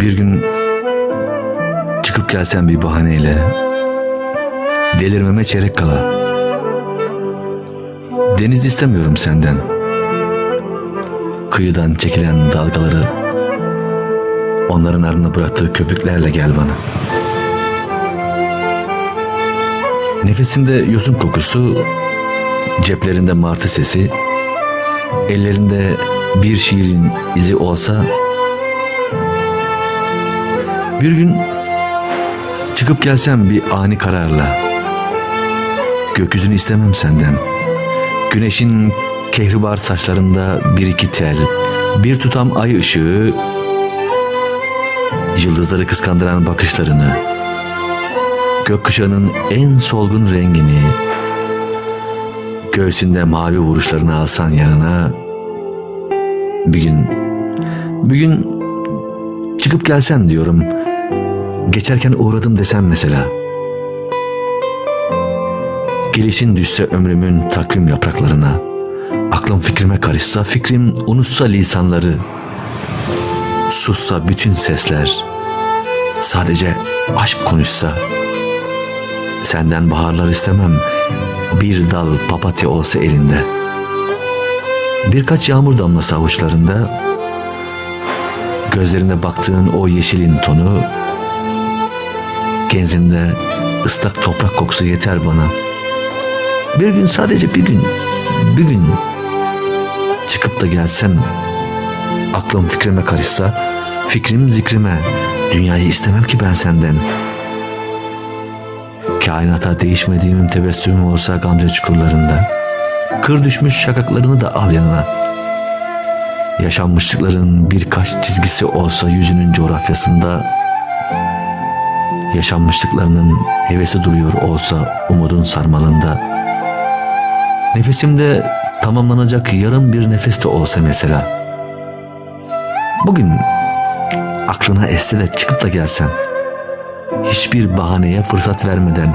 Bir gün çıkıp gelsen bir bahaneyle delirmeme çeyrek kala. Deniz istemiyorum senden. Kıyıdan çekilen dalgaları onların ardına bıraktığı köpüklerle gel bana. Nefesinde yosun kokusu, ceplerinde martı sesi, ellerinde bir şiirin izi olsa bir gün çıkıp gelsem bir ani kararla gökyüzünü istemem senden. Güneşin kehribar saçlarında bir iki tel, bir tutam ay ışığı, yıldızları kıskandıran bakışlarını, gökkuşağının en solgun rengini, göğsünde mavi vuruşlarını alsan yanına, bir gün, bir gün çıkıp gelsen diyorum, geçerken uğradım desem mesela. Gelişin düşse ömrümün takvim yapraklarına, aklım fikrime karışsa, fikrim unutsa lisanları, sussa bütün sesler, sadece aşk konuşsa, senden baharlar istemem, bir dal papatya olsa elinde. Birkaç yağmur damlası avuçlarında, gözlerine baktığın o yeşilin tonu, genzinde ıslak toprak kokusu yeter bana. Bir gün sadece bir gün, bir gün çıkıp da gelsen, aklım fikrime karışsa, fikrim zikrime, dünyayı istemem ki ben senden. Kainata değişmediğimin tebessümüm olsa gamze çukurlarında. Kır düşmüş şakaklarını da al yanına. Yaşanmışlıkların birkaç çizgisi olsa yüzünün coğrafyasında. Yaşanmışlıklarının hevesi duruyor olsa umudun sarmalında. Nefesimde tamamlanacak yarım bir nefes de olsa mesela. Bugün aklına esse de çıkıp da gelsen. Hiçbir bahaneye fırsat vermeden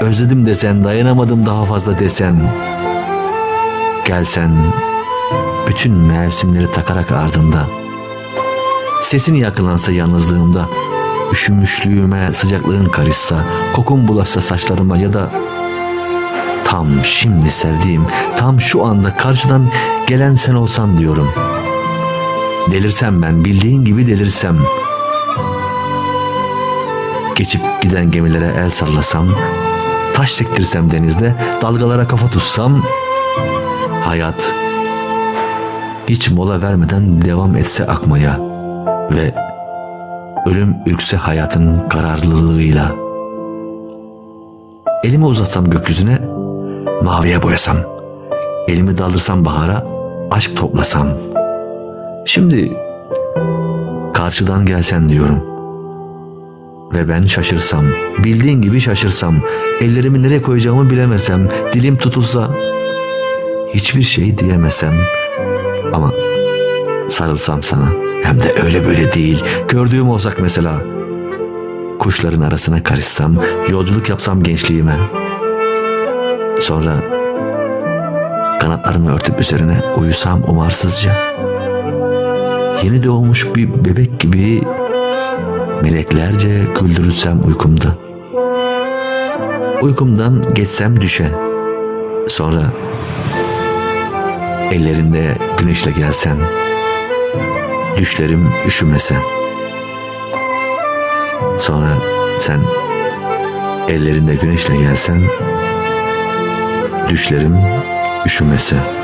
özledim desen, dayanamadım daha fazla desen. Gelsen bütün mevsimleri takarak ardında. Sesin yakılansa yalnızlığımda, üşümüşlüğüme sıcaklığın karışsa, kokun bulaşsa saçlarıma ya da tam şimdi sevdiğim, tam şu anda karşıdan gelen sen olsan diyorum. Delirsem ben, bildiğin gibi delirsem. Geçip giden gemilere el sallasam, taş sektirsem denizde, dalgalara kafa tutsam, hayat hiç mola vermeden devam etse akmaya ve ölüm ürkse hayatın kararlılığıyla. Elimi uzatsam gökyüzüne, maviye boyasam, elimi daldırsam bahara, aşk toplasam. Şimdi karşıdan gelsen diyorum. Ve ben şaşırsam, bildiğin gibi şaşırsam, ellerimi nereye koyacağımı bilemesem, dilim tutulsa, hiçbir şey diyemesem ama sarılsam sana hem de öyle böyle değil, gördüğüm olsak mesela, kuşların arasına karışsam, yolculuk yapsam gençliğime, sonra kanatlarımı örtüp üzerine uyusam umarsızca, yeni doğmuş bir bebek gibi meleklerce güldürülsem uykumda. Uykumdan geçsem düşe. Sonra ellerinde güneşle gelsen. Düşlerim üşümese. Sonra sen ellerinde güneşle gelsen. Düşlerim üşümese.